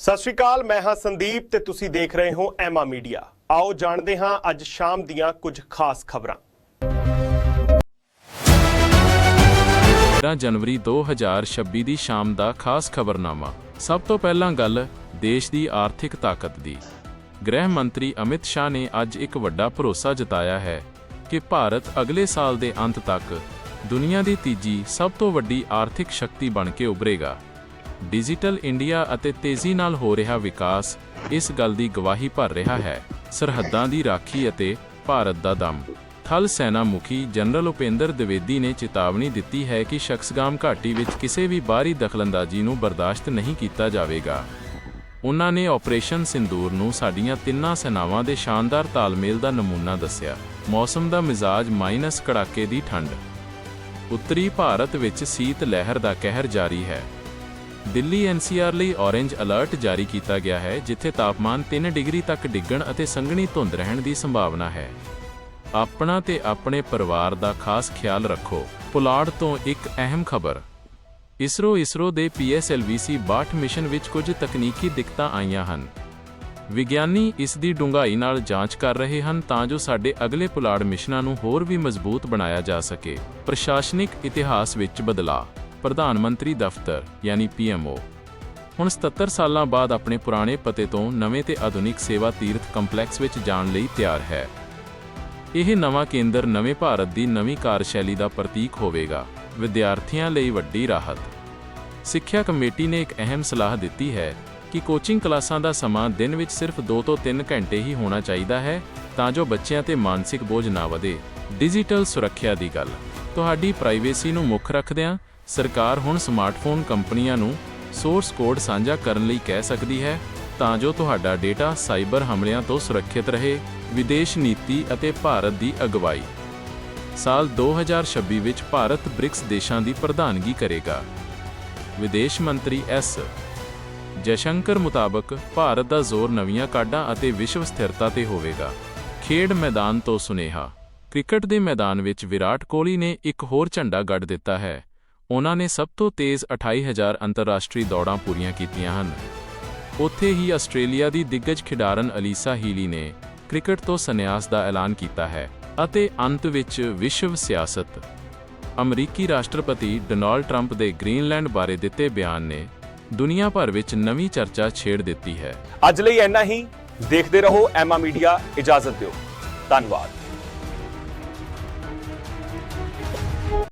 ਸਤਿ ਸ਼੍ਰੀ ਅਕਾਲ, ਮੈਂ ਹਾਂ ਸੰਦੀਪ ਤੇ ਤੁਸੀਂ ਦੇਖ ਰਹੇ ਹੋ ਐਮਾ ਮੀਡੀਆ। ਆਓ ਜਾਣਦੇ ਹਾਂ ਅੱਜ ਸ਼ਾਮ ਦੀਆਂ ਕੁਝ ਖਾਸ ਖਬਰਾਂ। 13 ਜਨਵਰੀ 2026 ਦੀ ਸ਼ਾਮ ਦਾ ਖਾਸ ਖਬਰਨਾਮਾ। ਸਭ ਤੋਂ ਪਹਿਲਾਂ ਗੱਲ, ਦੇਸ਼ ਦੀ ਆਰਥਿਕ ਤਾਕਤ ਦੀ। ਗ੍ਰਹਿ ਮੰਤਰੀ ਅਮਿਤ ਸ਼ਾਹ ਨੇ ਅੱਜ ਇੱਕ ਵੱਡਾ ਭਰੋਸਾ ਜਤਾਇਆ ਹੈ ਕਿ ਭਾਰਤ ਅਗਲੇ ਸਾਲ ਦੇ ਅੰਤ ਤੱਕ ਦੁਨੀਆ ਦੀ ਤੀਜੀ ਸਭ ਤੋਂ ਵੱਡੀ ਆਰਥਿਕ ਸ਼ਕਤੀ ਬਣ ਕੇ ਉਭਰੇਗਾ। ਡਿਜੀਟਲ ਇੰਡੀਆ ਅਤੇ ਤੇਜ਼ੀ ਨਾਲ ਹੋ ਰਿਹਾ ਵਿਕਾਸ ਇਸ ਗੱਲ ਦੀ ਗਵਾਹੀ ਭਰ ਰਿਹਾ ਹੈ। ਸਰਹੱਦਾਂ ਦੀ ਰਾਖੀ ਅਤੇ ਭਾਰਤ ਦਾ ਦਮ। ਥਲ ਸੈਨਾ ਮੁਖੀ ਜਨਰਲ ਉਪੇਂਦਰ ਦਿਵੇਦੀ ਨੇ ਚੇਤਾਵਨੀ ਦਿੱਤੀ ਹੈ ਕਿ ਸ਼ਖਸਗਾਮ ਘਾਟੀ ਵਿੱਚ ਕਿਸੇ ਵੀ ਬਾਹਰੀ ਦਖਲਅੰਦਾਜ਼ੀ ਨੂੰ ਬਰਦਾਸ਼ਤ ਨਹੀਂ ਕੀਤਾ ਜਾਵੇਗਾ। ਉਹਨਾਂ ਨੇ ਆਪਰੇਸ਼ਨ ਸਿੰਦੂਰ ਨੂੰ ਸਾਡੀਆਂ ਤਿੰਨਾਂ ਸੈਨਾਵਾਂ ਦੇ ਸ਼ਾਨਦਾਰ ਤਾਲਮੇਲ ਦਾ ਨਮੂਨਾ ਦੱਸਿਆ। ਮੌਸਮ ਦਾ ਮਿਜ਼ਾਜ ਮਾਈਨਸ ਕੜਾਕੇ ਦੀ ਠੰਡ। ਉੱਤਰੀ ਭਾਰਤ ਵਿੱਚ ਸੀਤ ਲਹਿਰ ਦਾ ਕਹਿਰ ਜਾਰੀ ਹੈ। ਦਿੱਲੀ ਐਨਸੀਆਰ ਲਈ ਔਰੇਂਜ ਅਲਰਟ ਜਾਰੀ ਕੀਤਾ ਗਿਆ ਹੈ, ਜਿੱਥੇ ਤਾਪਮਾਨ 3 ਡਿਗਰੀ ਤੱਕ ਡਿੱਗਣ ਅਤੇ ਸੰਘਣੀ ਧੁੰਦ ਰਹਿਣ ਦੀ ਸੰਭਾਵਨਾ ਹੈ। ਆਪਣਾ ਤੇ ਆਪਣੇ ਪਰਿਵਾਰ ਦਾ ਖਾਸ ਖਿਆਲ ਰੱਖੋ। ਪੁਲਾੜ ਤੋਂ ਇੱਕ ਅਹਿਮ ਖਬਰ। ਇਸਰੋ ਇਸਰੋ ਦੇ PSLVC 62 ਮਿਸ਼ਨ ਵਿੱਚ ਕੁਝ ਤਕਨੀਕੀ ਦਿੱਕਤਾਂ ਆਈਆਂ ਹਨ। ਵਿਗਿਆਨੀ ਇਸ ਦੀ ਡੂੰਘਾਈ ਨਾਲ ਜਾਂਚ ਕਰ ਰਹੇ ਹਨ ਤਾਂ ਜੋ ਸਾਡੇ ਅਗਲੇ ਪੁਲਾੜ ਮਿਸ਼ਨਾਂ ਨੂੰ ਹੋਰ ਵੀ ਮਜ਼ਬੂਤ ਬਣਾਇਆ ਜਾ ਸਕੇ। ਪ੍ਰਸ਼ਾਸਨਿਕ ਇਤਿਹਾਸ ਵਿੱਚ ਬਦਲਾਅ ਪ੍ਰਧਾਨ ਮੰਤਰੀ ਦਫ਼ਤਰ, ਯਾਨੀ PMO ਹੁਣ 77 ਸਾਲਾਂ ਬਾਅਦ ਆਪਣੇ ਪੁਰਾਣੇ ਪਤੇ ਤੋਂ ਨਵੇਂ ਤੇ ਆਧੁਨਿਕ ਸੇਵਾ ਤੀਰਥ ਕੰਪਲੈਕਸ ਵਿੱਚ ਜਾਣ ਲਈ ਤਿਆਰ ਹੈ। ਇਹ ਨਵਾਂ ਕੇਂਦਰ ਨਵੇਂ ਭਾਰਤ ਦੀ ਨਵੀਂ ਕਾਰਜਸ਼ੈਲੀ ਦਾ ਪ੍ਰਤੀਕ ਹੋਵੇਗਾ, ਵਿਦਿਆਰਥੀਆਂ ਲਈ ਵੱਡੀ ਰਾਹਤ। ਸਿੱਖਿਆ ਕਮੇਟੀ ਨੇ ਇੱਕ ਅਹਿਮ ਸਲਾਹ ਦਿੱਤੀ ਹੈ ਕਿ ਕੋਚਿੰਗ ਕਲਾਸਾਂ ਦਾ ਸਮਾਂ ਦਿਨ ਵਿੱਚ ਸਿਰਫ 2 ਤੋਂ 3 ਘੰਟੇ ਹੀ ਹੋਣਾ ਚਾਹੀਦਾ ਹੈ, ਤਾਂ ਜੋ ਬੱਚਿਆਂ ਤੇ ਮਾਨਸਿਕ ਬੋਝ ਨਾ ਵਧੇ। ਡਿਜੀਟਲ ਸੁਰੱਖਿਆ ਦੀ ਗੱਲ। ਤੁਹਾਡੀ ਪ੍ਰਾਈਵੇਸੀ ਨੂੰ ਮੁੱਖ ਰੱਖਦਿਆਂ ਸਰਕਾਰ ਹੁਣ ਸਮਾਰਟਫੋਨ ਕੰਪਨੀਆਂ ਨੂੰ ਸੋਰਸ ਕੋਡ ਸਾਂਝਾ ਕਰਨ ਲਈ ਕਹਿ ਸਕਦੀ ਹੈ, ਤਾਂ ਜੋ ਤੁਹਾਡਾ ਡੇਟਾ ਸਾਈਬਰ ਹਮਲਿਆਂ ਤੋਂ ਸੁਰੱਖਿਅਤ ਰਹੇ, ਵਿਦੇਸ਼ ਨੀਤੀ ਅਤੇ ਭਾਰਤ ਦੀ ਅਗਵਾਈ। ਸਾਲ 2026 ਵਿੱਚ ਭਾਰਤ ਬ੍ਰਿਕਸ ਦੇਸ਼ਾਂ ਦੀ ਪ੍ਰਧਾਨਗੀ ਕਰੇਗਾ। ਵਿਦੇਸ਼ ਮੰਤਰੀ ਐਸ ਜੈਸ਼ੰਕਰ ਮੁਤਾਬਕ ਭਾਰਤ ਦਾ ਜ਼ੋਰ ਨਵੀਆਂ ਕਾਢਾਂ ਅਤੇ ਵਿਸ਼ਵ ਸਥਿਰਤਾ ਤੇ ਹੋਵੇਗਾ। ਖੇਡ ਮੈਦਾਨ ਤੋਂ ਸੁਨੇਹਾ ਕ੍ਰਿਕਟ ਦੇ ਮੈਦਾਨ ਵਿੱਚ ਵਿਰਾਟ ਕੋਹਲੀ ਨੇ ਇੱਕ ਹੋਰ ਝੰਡਾ ਗੱਡ ਦਿੱਤਾ ਹੈ। ਉਹਨਾਂ ਨੇ ਸਭ ਤੋਂ ਤੇਜ਼ 28000 ਅੰਤਰਰਾਸ਼ਟਰੀ ਦੌੜਾਂ ਪੂਰੀਆਂ ਕੀਤੀਆਂ ਹਨ। ਉੱਥੇ ਹੀ ਆਸਟ੍ਰੇਲੀਆ ਦੀ ਦਿੱਗਜ ਖਿਡਾਰਨ ਅਲੀਸਾ ਹੀਲੀ ਨੇ ਕ੍ਰਿਕਟ ਤੋਂ ਸੰਨਿਆਸ ਦਾ ਐਲਾਨ ਕੀਤਾ ਹੈ ਅਤੇ ਅੰਤ ਵਿੱਚ ਵਿਸ਼ਵ ਸਿਆਸਤ। ਅਮਰੀਕੀ ਰਾਸ਼ਟਰਪਤੀ ਡੋਨਾਲਡ ਟਰੰਪ ਦੇ ਗ੍ਰੀਨਲੈਂਡ ਬਾਰੇ ਦਿੱਤੇ ਬਿਆਨ ਨੇ ਦੁਨੀਆ ਭਰ ਵਿੱਚ ਨਵੀਂ ਚਰਚਾ ਛੇੜ ਦਿੱਤੀ ਹੈ। ਅੱਜ ਲਈ ਇੰਨਾ ਹੀ। ਦੇਖਦੇ ਰਹੋ ਐਮਾ ਮੀਡੀਆ, ਇਜਾਜ਼ਤ ਦਿਓ। ਧੰਨਵਾਦ।